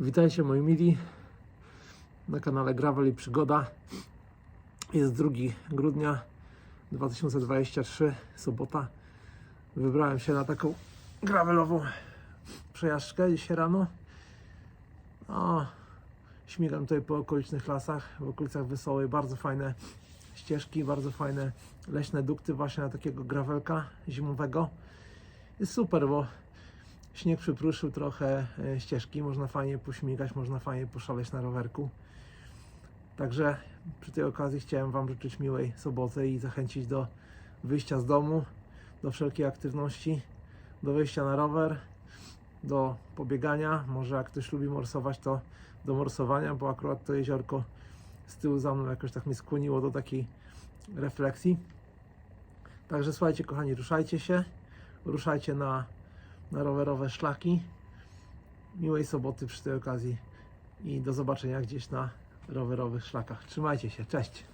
Witajcie moi mili na kanale Gravel i Przygoda. Jest 2 grudnia 2023, sobota. Wybrałem się na taką gravelową przejażdżkę dzisiaj rano. O, śmigam tutaj po okolicznych lasach, w okolicach Wesołej. Bardzo fajne ścieżki, bardzo fajne leśne dukty właśnie na takiego gravelka zimowego. Jest super, bo Śnieg przypruszył trochę e, ścieżki, można fajnie pośmigać, można fajnie poszaleć na rowerku. Także przy tej okazji chciałem Wam życzyć miłej soboty i zachęcić do wyjścia z domu, do wszelkiej aktywności, do wyjścia na rower, do pobiegania. Może jak ktoś lubi morsować, to do morsowania, bo akurat to jeziorko z tyłu za mną jakoś tak mnie skłoniło do takiej refleksji. Także słuchajcie, kochani, ruszajcie się, ruszajcie na na rowerowe szlaki. Miłej soboty przy tej okazji i do zobaczenia gdzieś na rowerowych szlakach. Trzymajcie się, cześć!